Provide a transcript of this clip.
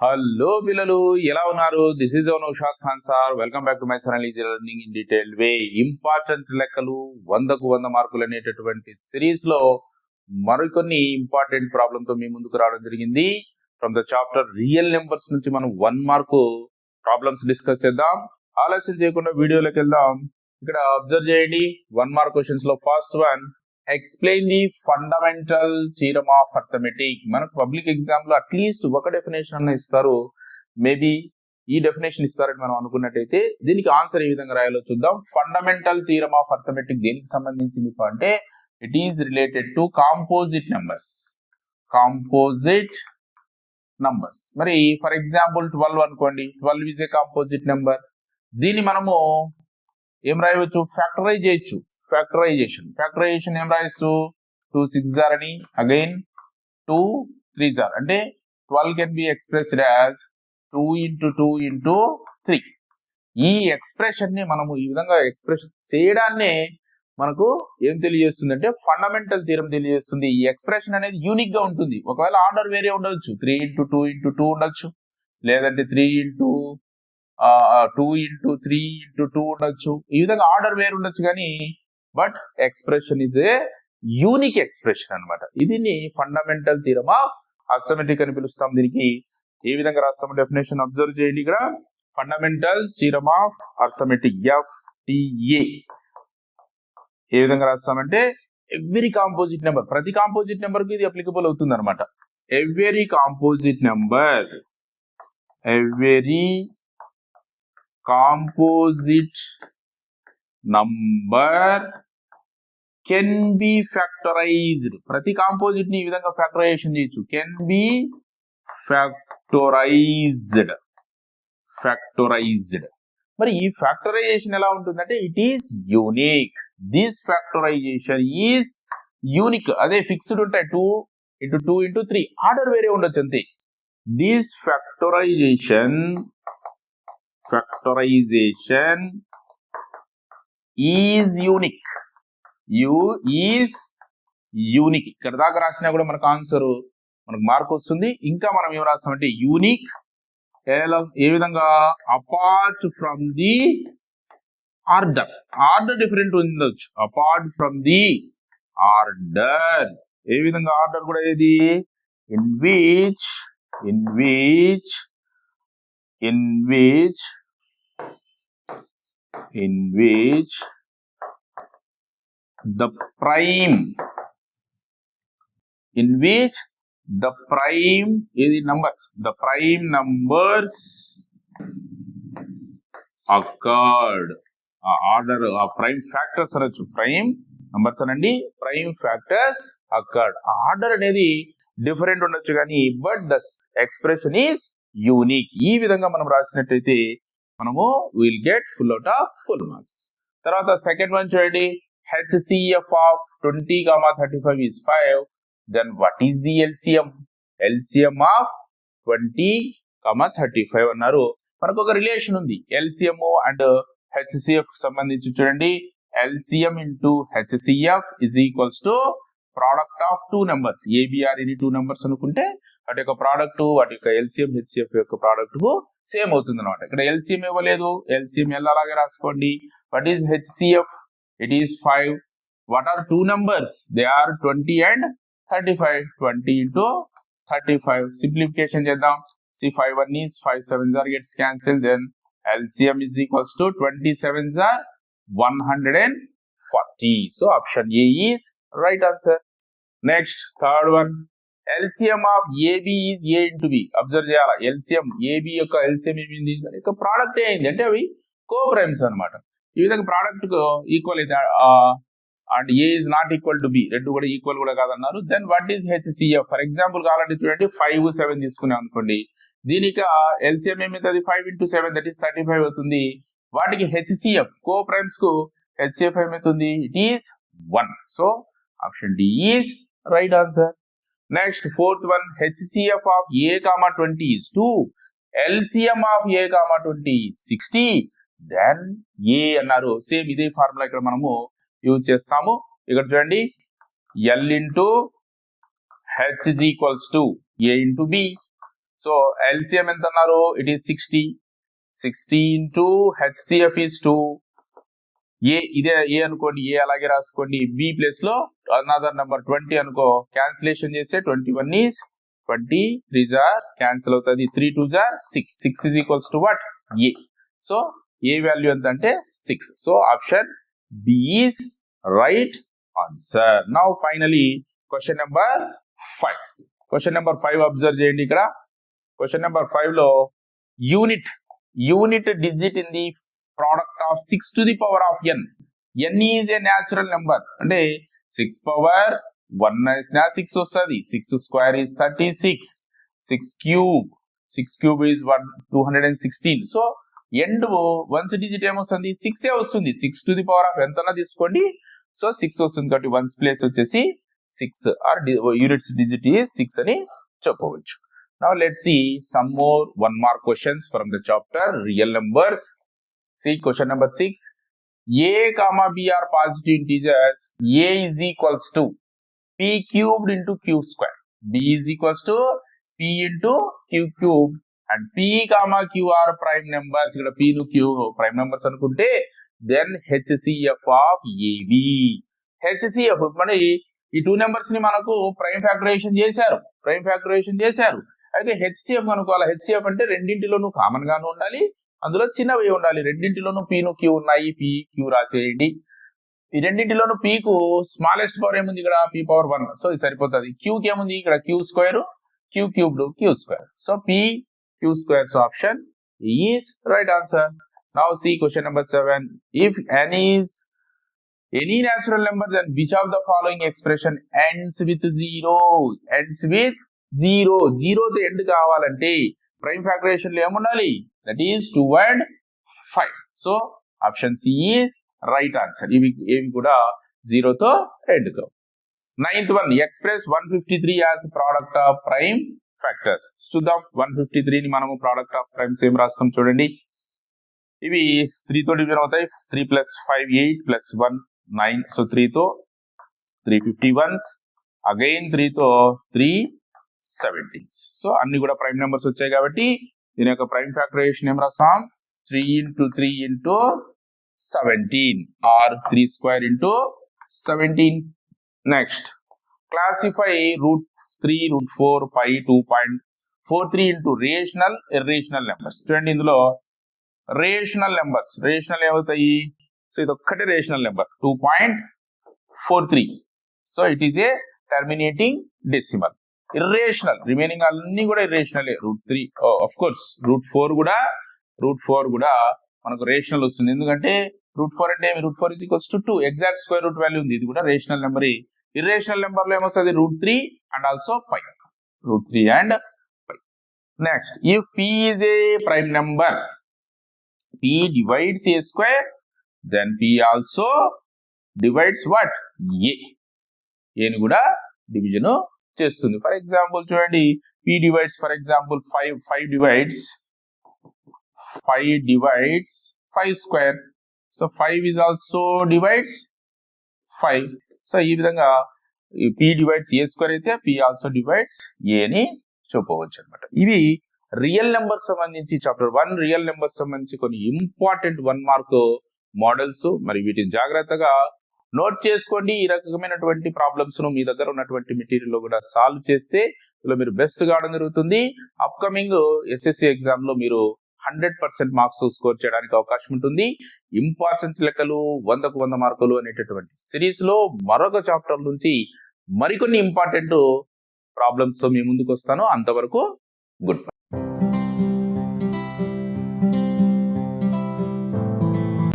Hello పిల్లలు ఎలా ఉన్నారు? This is own Ushad Khan sir welcome back to my channel easy learning in detail way important లెక్కలు వందకు వంద మార్కులు అనేటటువంటి సిరీస్లో మరికొన్ని ఇంపార్టెంట్ ప్రాబ్లమ్తో మీ ముందుకు రావడం జరిగింది. From the chapter real numbers నుంచి మనం వన్ మార్క్ ప్రాబ్లమ్స్ డిస్కస్ చేద్దాం. ఆలస్యం చేయకుండా వీడియోలోకి వెళ్దాం. ఇక్కడ అబ్జర్వ్ చేయండి. One mark క్వశ్చన్స్లో first one explain the fundamental theorem of arithmetic మనకు పబ్లిక్ ఎగ్జామ్లో అట్లీస్ట్ ఒక డెఫినేషన్ ఇస్తారు. మేబీ ఈ డెఫినేషన్ ఇస్తారని మనం అనుకున్నట్టయితే దీనికి ఆన్సర్ ఏ విధంగా రాయాలో చూద్దాం. ఫండమెంటల్ థీరమ్ ఆఫ్ అర్థమెటిక్ దేనికి సంబంధించింది అంటే it is related to composite numbers composite numbers మరి ఫర్ ఎగ్జాంపుల్ ట్వెల్వ్ అనుకోండి. Twelve is a composite number దీన్ని మనము ఏం రాయవచ్చు? ఫ్యాక్టరైజ్ చేయొచ్చు. ఫ్యాక్టరైజేషన్ ఫ్యాక్టరైజేషన్ ఏం రాయొచ్చు? టూ సిక్స్ జార్ అని. అగైన్ టూ త్రీ జార్ అంటే twelve can be expressed as two into two into three ఈ ఎక్స్ప్రెషన్ని మనము ఈ విధంగా ఎక్స్ప్రెషన్ చేయడాన్నే మనకు ఏం తెలియజేస్తుంది అంటే ఫండమెంటల్ తీరం తెలియజేస్తుంది. ఈ ఎక్స్ప్రెషన్ అనేది యూనిక్గా ఉంటుంది. ఒకవేళ ఆర్డర్ వేరే ఉండవచ్చు three into two into two ఉండొచ్చు. లేదంటే three into two into three into two ఉండొచ్చు. ఈ విధంగా ఆర్డర్ వేరు ఉండొచ్చు కానీ but expression is a unique expression అనమాట ఇది ఫండమెంటల్ థీరమా అర్థమెటిక్ అని పిలుస్తాం దీనికి. ఏ విధంగా రాస్తాం డెఫినేషన్ అబ్జర్వ్ చేయండి ఇక్కడ. Fundamental theorem of arithmetic F TA ఏ విధంగా రాస్తామంటే ఎవ్రీ కాంపోజిట్ నెంబర్ ప్రతి కాంపోజిట్ నెంబర్కి ఇది అప్లికబుల్ అవుతుంది అనమాట every composite number every composite number can be factorised ప్రతి కాంపోజిట్ని ఈ విధంగా ఫ్యాక్టరైజేషన్ చేయొచ్చు. కెన్ బి ఫ్యాక్టరైజ్డ్ ఫ్యాక్టరైజ్డ్ మరి ఈ ఫ్యాక్టరైజేషన్ ఎలా ఉంటుందంటే it is unique this factorisation is unique అదే ఫిక్స్డ్ ఉంటాయి. Two into two into three order వేరే ఉండొచ్చు అంతే. This factorisation factorisation is unique you is unique ఇక్కడ దాకా రాసినా కూడా మనకు ఆన్సర్ మనకు మార్క్ వస్తుంది. ఇంకా మనం ఏం రాస్తామంటే యూనిక్ ఏ విధంగా? Apart from the order order different ఉండొచ్చు. అపార్ట్ ఫ్రమ్ ది ఆర్డర్ ఏ విధంగా? ఆర్డర్ కూడా ఏది? In which in which in which in which the prime in which the prime is the numbers? The prime numbers occurred. ఆ order ఆ prime factors అనొచ్చు. Prime numbers అనండి. Prime factors accord order అనేది different ఉండొచ్చు కానీ but the expression is unique ఈ విధంగా మనం రాసినట్టయితే మనము will get full out of full marks తర్వాత సెకండ్ వన్ చూడండి. HCF of twenty comma thirty five is five then what is the LCM LCM of twenty comma thirty five అన్నారు. మనకు ఒక రిలేషన్ ఉంది ఎల్సిఎం అండ్ హెచ్సిఎఫ్ సంబంధించి చూడండి. LCM into HCF is equals to product of two numbers A B are ఇది two numbers అనుకుంటే వాటి యొక్క ప్రోడక్ట్ వాటి యొక్క ఎల్సిఎం హెచ్సిఎఫ్ యొక్క ప్రోడక్ట్ సేమ్ అవుతుంది అనమాట ఇక్కడ ఎల్సిఎం ఇవ్వలేదు. ఎల్సిఎం ఎల్ అలాగే రాసుకోండి. What is HCF it is five what are two numbers they are twenty and thirty five twenty into thirty five simplification చేద్దాం see five one is five seven are gets cancel then LCM is equals to twenty seven are one hundred and forty so option A is right answer next third one LCM of AB is A into B observe చేయాలా? LCM AB యొక్క LCM ఏమింది? దాని యొక్క product ఏంది అంటే అవి co primes అనమాట ఈ విధంగా ప్రోడక్ట్ ఈక్వల్ అయితే and A is not equal to B రెండు కూడా ఈక్వల్ కూడా కాదన్నారు. Then what is HCF for example కావాలంటే చూడండి ఫైవ్ సెవెన్ తీసుకున్నాం అనుకోండి. దీనికి ఎల్సిఎం ఏమవుతుంది five into seven that is thirty five అవుతుంది. వాటికి హెచ్సిఎఫ్ కో ప్రైమ్స్కు హెచ్సిఎఫ్ ఏమవుతుంది it is one so option D is right answer next fourth one HCF of A comma twenty is two LCM of A comma twenty sixty then A అన్నారు. Same ఇదే formula ఇక్కడ మనము use చేస్తాము. ఇక్కడ చూడండి. L into H is equals to A into B so LCM ఎంత అన్నారు? It is sixty sixty into HCF is two A ఇదే ఏ అనుకోండి. ఏ అలాగే రాసుకోండి. బి ప్లేస్లో అనదర్ నెంబర్ ట్వంటీ అనుకో. క్యాన్సిలేషన్ చేస్తే twenty one is twenty three are cancel అవుతుంది. Three two are six six is equals to what A so A value ఎంత అంటే six. So option B is right answer. Now finally question number five question number five observe చేయండి ఇక్కడ. Question number ఫైవ్లో unit unit digit in the product of six to the power of N N is a natural number అంటే six power one six వస్తుంది. Six square is thirty six six cube six cube is one two hundred and sixteen so end ones digit ఏమొస్తుంది? Six ఏ వస్తుంది. Six to the power of ఎంతనా తీసుకోండి. So six వస్తుంది కాబట్టి ones place వచ్చేసి six or units digit ఈ six అని చెప్పవచ్చు. Now let see some more one mark questions from the chapter real numbers see question number six A comma B are positive integers A is equals to p cubed into Q square B is equals to p into Q cubed and P comma Q are prime numbers ఇక్కడ p Q prime numbers అనుకుంటే then HCF of ఏవి HCF మరి ఈ two నెంబర్స్ని మనకు prime factorisation చేశారు. Prime factorisation చేశారు. అయితే హెచ్సిఎఫ్ అనుకోవాలి? హెచ్సిఎఫ్ అంటే రెండింటిలోనూ కామన్ గాను ఉండాలి. అందులో చిన్నవి ఉండాలి. రెండింటిలోనూ పిను క్యూ ఉన్నాయి. పి క్యూ రాసేయండి. ఈ రెండింటిలోనూ p కు స్మాలెస్ట్ పవర్ ఏముంది ఇక్కడ? పి పవర్ వన్ సో ఇది సరిపోతుంది. క్యూకి ఏముంది? ఇక్కడ q square q cubed q square so p q squares option is right answer now C question number seven if n is any natural number then which of the following expression ends with zero ends with zero జీరోతో end కావాలంటే prime ఫ్యాక్టరేషన్లో ఏముండాలి? That is two and five so option C is right answer ఇవి ఏవి కూడా జీరోతో end కావు. Ninth one express one fifty three as product of prime factors చూద్దాం. One fifty త్రీని మనము ప్రోడక్ట్ ఆఫ్ ప్రైమ్స్ ఏం రాస్తాం చూడండి. ఇవి త్రీతో డివిజన్ అవుతాయి. Three plus five eight plus one nine so త్రీతో three fifty once again త్రీతో త్రీ సెవెంటీన్స్ సో అన్ని కూడా ప్రైమ్ నెంబర్స్ వచ్చాయి కాబట్టి దీని యొక్క ప్రైమ్ ఫ్యాక్టరైజేషన్ ఏం రాస్తాం? Three into three into seventeen or three square into seventeen next classify root three root four five two point four three into rational irrational numbers చూడండి ఇందులో రేషనల్ నెంబర్స్ రేషనల్ ఏమవుతాయి? So ఇది ఒక్కటే rational number two point four three so it is a terminating decimal irrational remaining అన్ని కూడా ఇర్రేషనలే root three of course root four కూడా root four కూడా మనకు రేషనల్ వస్తుంది. ఎందుకంటే రూట్ ఫోర్ అంటే root four is equals to two exact square root value ఉంది. ఇది కూడా రేషనల్ నెంబర్ ఇర్రేషనల్ నెంబర్లో ఏమొస్తుంది? Root three and also five root three and five next if P is A prime number P divides A square then P also divides what A ఏని కూడా division చేస్తుంది. For example చూడండి. P divides for example five five divides five divides five square so five is also divides five. So ఈ విధంగా P divides ఏ square అయితే P also divides A అని చెప్పవచ్చు అనమాట ఇవి రియల్ నెంబర్ సంబంధించి చాప్టర్ వన్ రియల్ నెంబర్ సంబంధించి కొన్ని ఇంపార్టెంట్ వన్ మార్క్ మోడల్స్ మరి వీటిని జాగ్రత్తగా నోట్ చేసుకోండి. ఈ రకమైనటువంటి ప్రాబ్లమ్స్ను మీ దగ్గర ఉన్నటువంటి మెటీరియల్లో కూడా సాల్వ్ చేస్తే ఇందులో మీరు బెస్ట్ కావడం జరుగుతుంది. అప్కమింగ్ ఎస్ఎస్సి ఎగ్జామ్లో మీరు హండ్రెడ్ పర్సెంట్ మార్క్స్ స్కోర్ చేయడానికి అవకాశం ఉంటుంది. ఇంపార్టెంట్ లెక్కలు వందకు వంద మార్కులు అనేటటువంటి సిరీస్లో మరొక చాప్టర్ నుంచి మరికొన్ని ఇంపార్టెంట్ ప్రాబ్లమ్స్తో మీ ముందుకు వస్తాను. అంతవరకు గుడ్ బై.